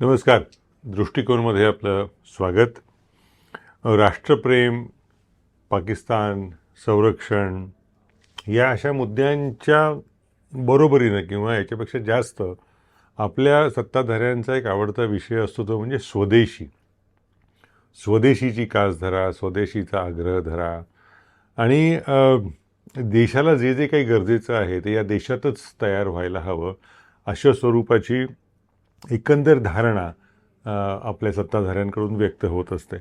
नमस्कार. दृष्टिकोनमध्ये आपलं स्वागत. राष्ट्रप्रेम पाकिस्तान संरक्षण या अशा मुद्द्यांच्या बरोबरीनं किंवा याच्यापेक्षा जास्त आपल्या सत्ताधाऱ्यांचा एक आवडता विषय असतो तो म्हणजे स्वदेशी. स्वदेशीची कास धरा स्वदेशीचा आग्रह धरा. आणि देशाला जे जे काही गरजेचं आहे ते या देशातच तयार व्हायला हवं अशा स्वरूपाची एकंदर धारणा आपल्या सत्ताधाऱ्यांकडून व्यक्त होत असते.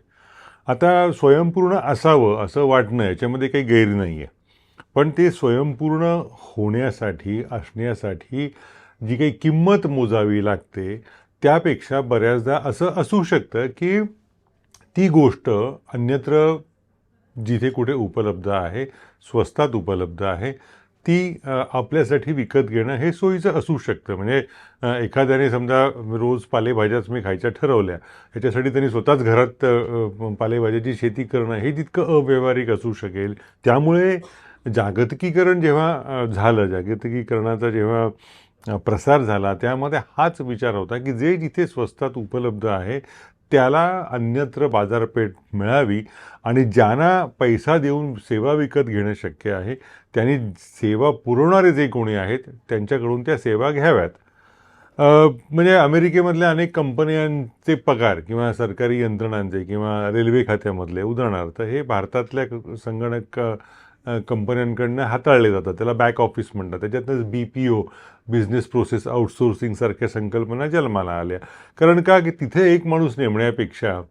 आता स्वयंपूर्ण असावं असं वाटणं याच्यामध्ये काही गैर नाही आहे पण ते स्वयंपूर्ण होण्यासाठी असण्यासाठी जी काही किंमत मोजावी लागते त्यापेक्षा बऱ्याचदा असं असू शकतं की ती गोष्ट अन्यत्र जिथे कुठे उपलब्ध आहे स्वस्तात उपलब्ध आहे ती आपल्यासाठी विकत घेणं हे सोयीचं असू शकतं. म्हणजे एखाद्याने समजा रोज पालेभाज्याच मी खायच्या ठरवल्या याच्यासाठी त्यांनी स्वतःच घरात पालेभाज्याची शेती करणं हे तितकं अव्यवहारिक असू शकेल. त्यामुळे जागतिकीकरण जेव्हा झालं जागतिकीकरणाचा जेव्हा प्रसार झाला त्यामध्ये हाच विचार होता की जे जिथे स्वस्तात उपलब्ध आहे त्याला अन्यत्र बाजारपेठ मिळावी आणि ज्यांना पैसा देऊन सेवा विकत घेणं शक्य आहे त्यांनी सेवा पुरवणारे जे कोणी आहेत त्यांच्याकडून त्या सेवा घ्याव्यात. म्हणजे अमेरिकेमधल्या अनेक कंपन्यांचे पगार किंवा सरकारी यंत्रणांचे किंवा रेल्वे खात्यामधले उदाहरणार्थ हे भारतातल्या संगणक कंपन्यांकडनं हाताळले जातात. त्याला बॅक ऑफिस म्हणतात. त्याच्यातच B P O business process आउटसोर्सिंगसारख्या संकल्पना जन्माला आल्या. कारण का की तिथे एक माणूस नेमण्यापेक्षा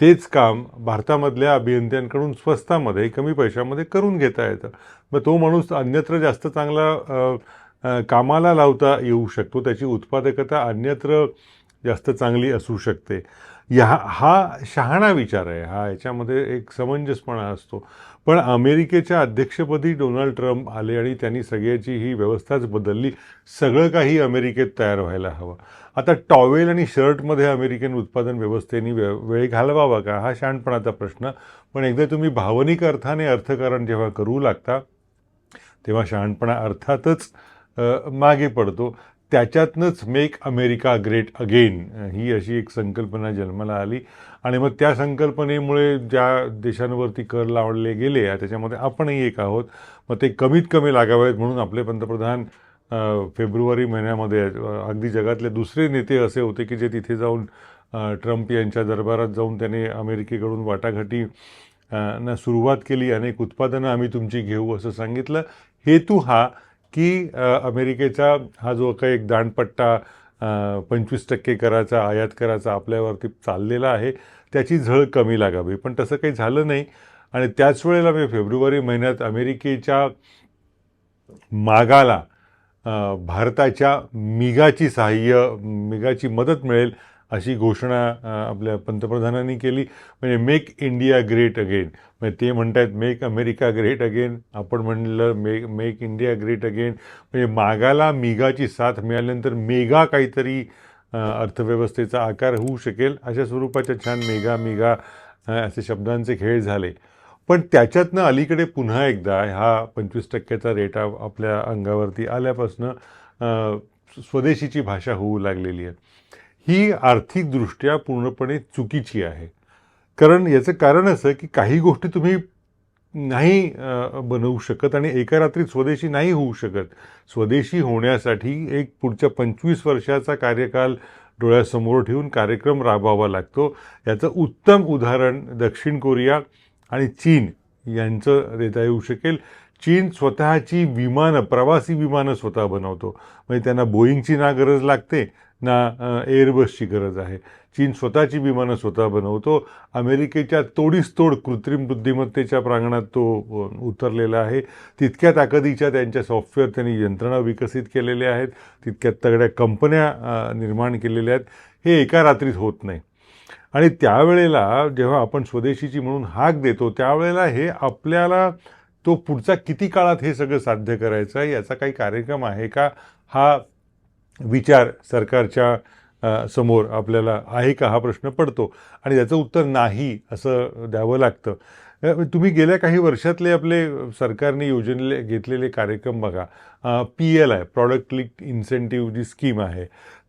तेच काम भारतामधल्या अभियंत्यांकडून स्वस्तामध्ये कमी पैशामध्ये करून घेता येतं. मग तो माणूस अन्यत्र जास्त चांगला कामाला लावता येऊ शकतो. त्याची उत्पादकता अन्यत्र जास्त चांगली असू शकते. या हा शहाणा विचार आहे. हा याच्यामध्ये एक समंजसपणा असतो. पण अमेरिकेच्या अध्यक्षपदी डोनाल्ड ट्रम्प आले आणि त्यांनी सगळ्याची ही व्यवस्थाच बदलली. सगळं काही अमेरिकेत तयार व्हायला हवं. आता टॉवेल आणि शर्टमध्ये अमेरिकन उत्पादन व्यवस्थेने वे वेळ घालवावा का? हा शहाणपणाचा प्रश्न. पण एकदा तुम्ही भावनिक अर्थाने अर्थकारण जेव्हा करू लागता तेव्हा शहाणपणा अर्थातच मागे पडतो. त्याच्यातनंच मेक अमेरिका ग्रेट अगेन ही अशी एक संकल्पना जन्माला आली. आणि मग त्या संकल्पनेमुळे ज्या देशांवरती कर लावले गेले त्याच्यामध्ये आपणही एक आहोत. मग ते कमीत कमी लागावेत म्हणून आपले पंतप्रधान फेब्रुवारी महिन्यामध्ये अगदी जगातले दुसरे नेते असे होते की जे तिथे जाऊन ट्रम्प यांच्या दरबारात जाऊन त्याने अमेरिकेकडून वाटाघाटी ना सुरुवात केली. अनेक उत्पादनं आम्ही तुमची घेऊ असं सांगितलं. हेतू हा की अमेरिकेचा हा जो काही एक दाणपट्टा पंचवीस टक्के कराचा आयात कराचा आपल्यावरती चाललेला आहे त्याची झळ कमी लागावी. पण तसं काही झालं नाही. आणि त्याच वेळेला मी फेब्रुवारी महिन्यात अमेरिकेच्या मागाला भारताच्या मिगाची सहाय्य मिगाची मदत मिळेल अशी घोषणा आपल्या पंतप्रधानांनी केली. म्हणजे मेक इंडिया ग्रेट अगेन म्हणजे ते म्हणतात मेक अमेरिका ग्रेट अगेन आपण म्हणलं make make India great again म्हणजे मागाला मेघाची साथ मिळाल्यानंतर मेगा काहीतरी अर्थव्यवस्थेचा आकार होऊ शकेल अशा स्वरूपाच्या छान मेगा मेघा असे शब्दांचे खेळ झाले. पण त्याच्यातनं अलीकडे पुन्हा एकदा हा पंचवीस टक्क्याचा रेट आपल्या अंगावरती आल्यापासनं स्वदेशीची भाषा होऊ लागलेली आहे. ही आर्थिकदृष्ट्या पूर्णपणे चुकीची आहे. कारण याचं कारण असं की काही गोष्टी तुम्ही नाही बनवू शकत आणि एका रात्री स्वदेशी नाही होऊ शकत. स्वदेशी होण्यासाठी एक पुढच्या पंचवीस वर्षाचा कार्यकाल डोळ्यासमोर ठेवून कार्यक्रम राबवावा लागतो. याचं उत्तम उदाहरण दक्षिण कोरिया आणि चीन यांचं देता येऊ शकेल. चीन स्वतःची विमानं प्रवासी विमानं स्वतः बनवतो. म्हणजे त्यांना बोईंगची ना गरज लागते ना एअरबसची गरज आहे. चीन स्वतःची विमानं स्वतः बनवतो. अमेरिकेच्या तोडीस तोड कृत्रिम बुद्धिमत्तेच्या प्रांगणात तो उतरलेला आहे. तितक्या ताकदीच्या त्यांच्या सॉफ्टवेअर त्यांनी यंत्रणा विकसित केलेल्या आहेत. तितक्या तगड्या कंपन्या निर्माण केलेल्या आहेत. हे एका रात्रीत होत नाही. आणि त्यावेळेला जेव्हा आपण स्वदेशीची म्हणून हाक देतो त्यावेळेला हे आपल्याला तो पुढचा किती काळात हे सगळं साध्य करायचं आहे याचा काही कार्यक्रम आहे का? हा विचार सरकारच्या समोर आपल्याला आहे का हा प्रश्न पडतो? आणि त्याचं उत्तर नाही असं द्यावं लागतं. तुम्ही गेल्या काही वर्षातले आपले सरकारने योजनेले घेतलेले कार्यक्रम बघा. P L I product link incentive G scheme आहे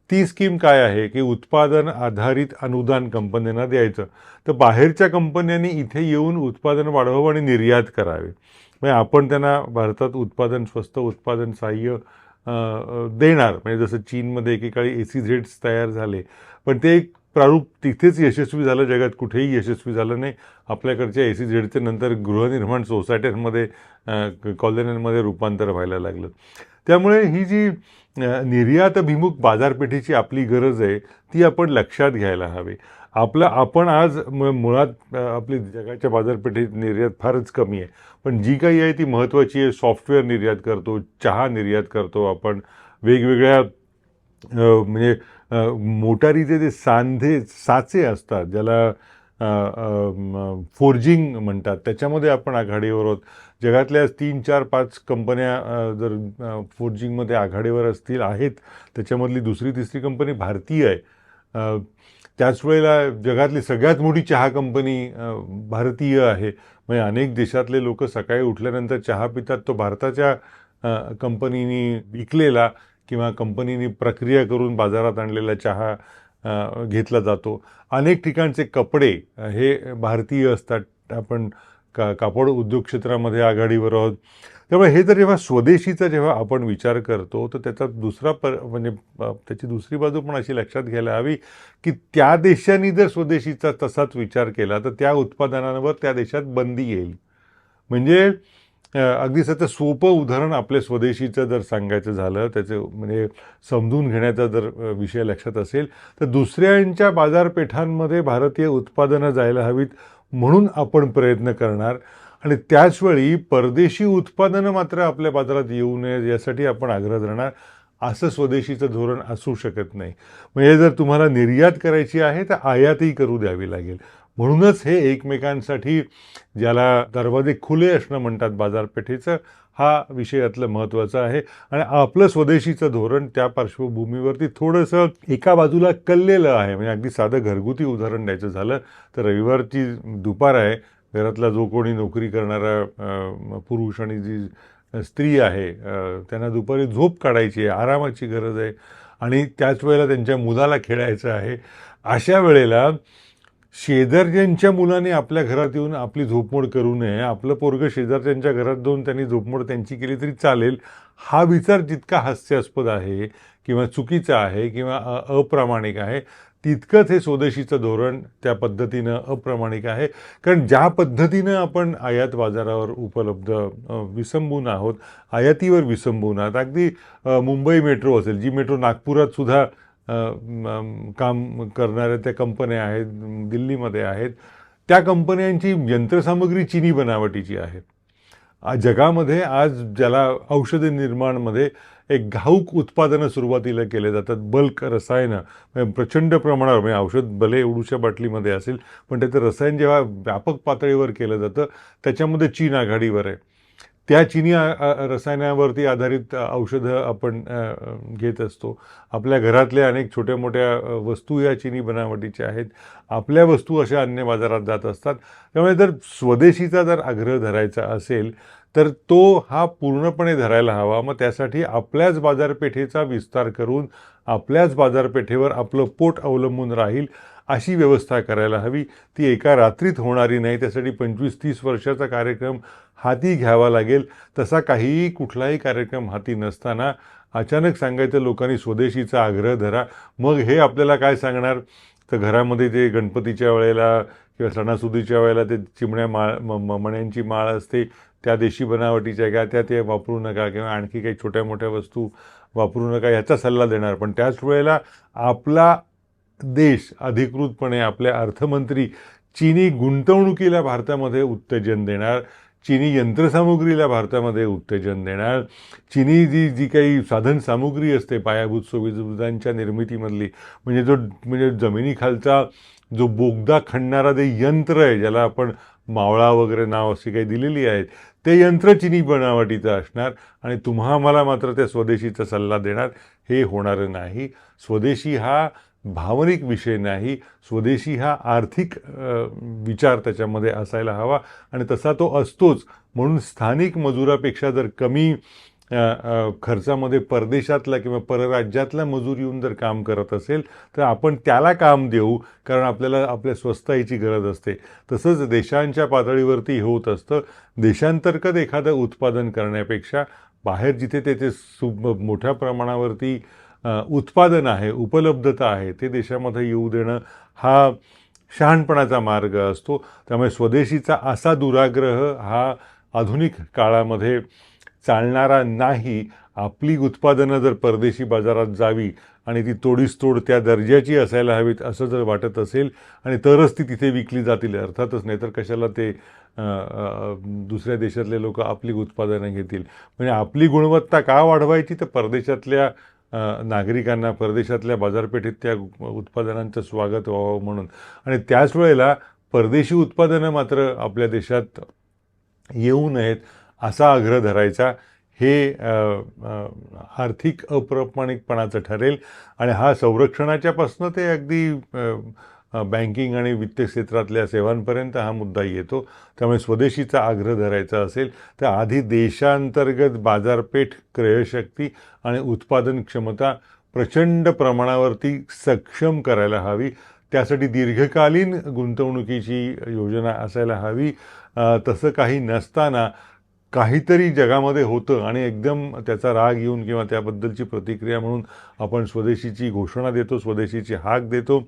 ती स्कीम काय आहे? की उत्पादन आधारित अनुदान कंपन्यांना द्यायचं. तर बाहेरच्या कंपन्यांनी इथे येऊन उत्पादन वाढवावं आणि निर्यात करावे. म्हणजे आपण त्यांना भारतात उत्पादन स्वस्त उत्पादन सहाय्य देणार. म्हणजे जसं चीनमध्ये एकेकाळी ए सी झेड्स तयार झाले. पण ते एक प्रारूप तिथेच यशस्वी झालं. जगात कुठेही यशस्वी झालं नाही. आपल्याकडच्या ए सी झेडचे नंतर गृहनिर्माण सोसायट्यांमध्ये कॉलन्यांमध्ये रूपांतर व्हायला लागलं. त्यामुळे ही जी निर्यातभिमुख बाजारपेठेची आपली गरज आहे ती आपण लक्षात घ्यायला हवी. आपलं आपण आज म मुळात आपली जगाच्या बाजारपेठेत निर्यात फारच कमी आहे. पण जी काही आहे ती महत्त्वाची आहे. सॉफ्टवेअर निर्यात करतो चहा निर्यात करतो आपण. वेगवेगळ्या म्हणजे मोटारीचे जे सांधे साचे असतात ज्याला फोर्जिंग म्हणतात. त्याच्यामध्ये आपण आघाडीवर आहोत. जगातल्या तीन चार पाच कंपन्या जर फोर्जिंगमध्ये आघाडीवर असतील आहेत त्याच्यामधली दुसरी तिसरी कंपनी भारतीय आहे. त्याच वेळेला जगातली सगळ्यात मोठी चहा कंपनी भारतीय आहे. म्हणजे अनेक देशातले लोक सकाळी उठल्यानंतर चहा पितात. तो भारताच्या कंपनीनी विकलेला किंवा कंपनीनी प्रक्रिया करून बाजारात आणलेला चहा घेतला जातो. अनेक ठिकाणचे कपडे हे भारतीय असतात. आपण का कापड उद्योग क्षेत्रामध्ये आघाडीवर आहोत. त्यामुळे हे जर जेव्हा स्वदेशीचा जेव्हा आपण विचार करतो तर त्याचा दुसरा पर म्हणजे त्याची दुसरी बाजू पण अशी लक्षात घ्यायला हवी की त्या देशांनी जर स्वदेशीचा तसाच विचार केला तर त्या उत्पादनांवर त्या देशात बंदी येईल. म्हणजे अगदी सध्या सोपं उदाहरण आपल्या स्वदेशीचं जर सांगायचं झालं त्याचं म्हणजे समजून घेण्याचा जर विषय लक्षात असेल तर दुसऱ्यांच्या बाजारपेठांमध्ये भारतीय उत्पादनं जायला हवीत म्हणून आपण प्रयत्न करणार. आणि त्याचवेळी परदेशी उत्पादनं मात्र आपल्या बाजारात येऊ नये यासाठी आपण आग्रह धरणार असं स्वदेशीचं धोरण असू शकत नाही. म्हणजे जर तुम्हाला निर्यात करायची आहे तर आयातही करू द्यावी लागेल. म्हणूनच हे एकमेकांसाठी ज्याला दरवाजे खुले असणं म्हणतात बाजारपेठेचं हा विषय यातलं आहे. आणि आपलं स्वदेशीचं धोरण त्या पार्श्वभूमीवरती थोडंसं एका बाजूला कललेलं आहे. म्हणजे अगदी साधं घरगुती उदाहरण द्यायचं झालं तर रविवारची दुपार आहे घरातला जो कोणी नोकरी करणारा पुरुष आणि जी स्त्री आहे त्यांना दुपारी झोप काढायची आहे आरामाची गरज आहे आणि त्याच वेळेला त्यांच्या मुलाला खेळायचं आहे. अशा वेळेला शेजारच्यांच्या मुलाने आपल्या घरात येऊन आपली झोपमोड करू नये. आपलं पोरगं शेजारच्यांच्या घरात जाऊन त्यांनी झोपमोड त्यांची केली तरी चालेल. हा विचार जितका हास्यास्पद आहे किंवा चुकीचा आहे किंवा अप्रामाणिक आहे तितकंच हे स्वदेशीचं धोरण त्या पद्धतीनं अप्रामाणिक आहे. कारण ज्या पद्धतीनं आपण आयात बाजारावर उपलब्ध विसंबून आहोत आयातीवर विसंबून आहोत अगदी मुंबई मेट्रो असेल जी मेट्रो नागपुरात सुद्धा काम करणाऱ्या त्या कंपन्या आहेत दिल्लीमध्ये आहेत त्या कंपन्यांची यंत्रसामग्री चिनी बनावटीची आहे. जगामध्ये आज ज्याला औषध निर्माणमध्ये एक घाऊक उत्पादनं सुरुवातीला केले जातात बल्क रसायनं म्हणजे प्रचंड प्रमाणावर म्हणजे औषध भले एवढूशा बाटलीमध्ये असेल पण त्याचं रसायन जेव्हा व्यापक पातळीवर केलं जातं त्याच्यामध्ये चीन आघाडीवर आहे. त्या चिनी रसायनावरती आधारित औषधं आपण घेत असतो. आपल्या घरातल्या अनेक छोट्या मोठ्या वस्तू या चिनी बनावटीच्या आहेत. आपल्या वस्तू अशा अन्य बाजारात जात असतात. त्यामुळे जर स्वदेशीचा जर आग्रह धरायचा असेल तर तो हा पूर्णपणे धरायला हवा. मग त्यासाठी आपल्याच बाजारपेठेचा विस्तार करून आपल्याच बाजारपेठेवर आपलं पोट अवलंबून राहील. अशी व्यवस्था करायला हवी. ती एका रात्रीत होणारी नाही त्यासाठी पंचवीस तीस वर्षाचा कार्यक्रम हाती घ्यावा लागेल. तसा काहीही कुठलाही कार्यक्रम हाती नसताना अचानक सांगायचं लोकांनी स्वदेशीचा आग्रह धरा. मग हे आपल्याला काय सांगणार? तर घरामध्ये ते गणपतीच्या वेळेला किंवा सणासुदीच्या वेळेला ते चिमण्या माळ म- मण्यांची माळ असते. त्या देशी बनावटीच्या घ्या त्या ते वापरू नका किंवा आणखी काही छोट्या मोठ्या वस्तू वापरू नका याचा सल्ला देणार. पण त्याच वेळेला आपला देश अधिकृतपणे आपल्या अर्थमंत्री चीनी गुंतवणुकीला भारतामध्ये उत्तेजन देणार चीनी यंत्रसामुग्रीला भारतामध्ये उत्तेजन देणार चीनी जी जी काही साधनसामुग्री असते पायाभूत सुविधांच्या निर्मितीमधली म्हणजे जो म्हणजे जमिनीखालचा जो बोगदा खणणारा जे यंत्र आहे ज्याला आपण मावळा वगैरे नाव अशी काही दिलेली आहेत ते यंत्र चिनी बनावटीचं असणार आणि तुम्हा मला मात्र त्या स्वदेशीचा सल्ला देणार हे होणारं नाही. स्वदेशी हा भावनिक विषय नाही. स्वदेशी हा आर्थिक विचार त्याच्यामध्ये असायला हवा आणि तसा तो असतोच. म्हणून स्थानिक मजुरापेक्षा जर कमी खर्चामध्ये परदेशातला किंवा परराज्यातला मजूर येऊन जर काम करत असेल तर आपण त्याला काम देऊ कारण आपल्याला आपल्या स्वस्ताईची गरज असते. तसंच देशांच्या पातळीवरती हे होत असतं. देशांतर्गत एखादं उत्पादन करण्यापेक्षा बाहेर जिथे त्याचे सु मोठ्या प्रमाणावरती उत्पादन आहे उपलब्धता आहे ते देशामध्ये येऊ देणं हा शहाणपणाचा मार्ग असतो. त्यामुळे स्वदेशीचा असा दुराग्रह हा आधुनिक काळामध्ये चालणारा नाही. आपली उत्पादनं जर परदेशी बाजारात जावी आणि ती तोडीस तोड त्या दर्जाची असायला हवीत असं जर वाटत असेल आणि तरच ती तिथे विकली जातील अर्थातच नाही तर कशाला ते दुसऱ्या देशातले लोक आपली उत्पादनं घेतील. म्हणजे आपली गुणवत्ता का वाढवायची? तर परदेशातल्या नागरिकांना परदेशातल्या बाजारपेठेत त्या उत्पादनांचं स्वागत व्हावं म्हणून. आणि त्याच वेळेला परदेशी उत्पादनं मात्र आपल्या देशात येऊ नयेत असा आग्रह धरायचा. हे आर्थिक अप्रामाणिकपणाचं ठरेल आणि हा संरक्षणाच्यापासनं ते अगदी बँकिंग आणि वित्त क्षेत्रातल्या सेवांपर्यंत हा मुद्दा येतो. त्यामुळे स्वदेशीचा आग्रह धरायचा असेल तर आधी देशांतर्गत बाजारपेठ क्रयशक्ती आणि उत्पादन क्षमता प्रचंड प्रमाणावरती सक्षम करायला हवी. त्यासाठी दीर्घकालीन गुंतवणुकीची योजना असायला हवी. तसं काही नसताना काहीतरी जगामध्ये होतं आणि एकदम त्याचा राग येऊन किंवा त्याबद्दलची प्रतिक्रिया म्हणून आपण स्वदेशीची घोषणा देतो स्वदेशीची हाक देतो.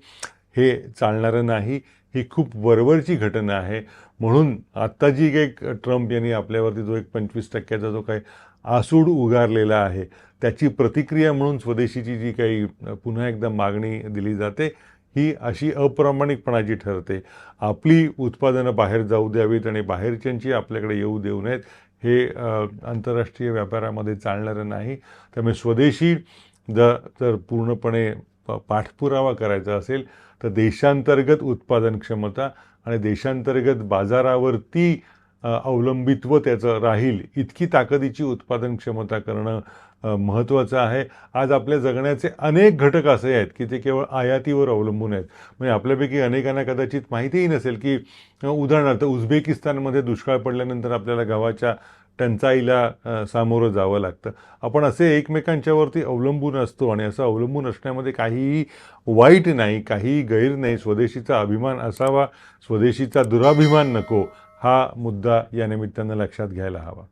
हे चालणारं नाही ही खूप वरवरची घटना आहे. म्हणून आत्ता जी काही ट्रम्प यांनी आपल्यावरती जो एक पंचवीस टक्क्याचा जो काही आसूड उगारलेला आहे त्याची प्रतिक्रिया म्हणून स्वदेशीची जी काही पुन्हा एकदा मागणी दिली जाते ही अशी अप्रामाणिकपणाची ठरते आपली उत्पादनं बाहेर जाऊ द्यावीत आणि बाहेरच्यांची आपल्याकडे येऊ देऊ नयेत हे आंतरराष्ट्रीय व्यापारामध्ये चालणारं नाही. त्यामुळे स्वदेशी जर जर पूर्णपणे पाठपुरावा करायचा असेल तर देशांतर्गत उत्पादन क्षमता आणि देशांतर्गत बाजारावरती अवलंबित्व त्याचं राहील इतकी ताकदीची उत्पादन क्षमता करणं महत्त्वाचं आहे. आज आपल्या जगण्याचे अनेक घटक असे आहेत की ते केवळ आयातीवर अवलंबून आहेत. म्हणजे आपल्यापैकी अनेकांना कदाचित माहितीही नसेल की उदाहरणार्थ उझबेकिस्तानमध्ये दुष्काळ पडल्यानंतर आपल्याला गव्हाच्या टंचाईला सामोरं जावं लागतं. आपण असे एकमेकांच्यावरती अवलंबून असतो आणि असं अवलंबून असण्यामध्ये काहीही वाईट नाही काहीही गैर नाही. स्वदेशीचा अभिमान असावा स्वदेशीचा दुराभिमान नको. हा मुद्दा या निमित्तानं लक्षात घ्यायला हवा.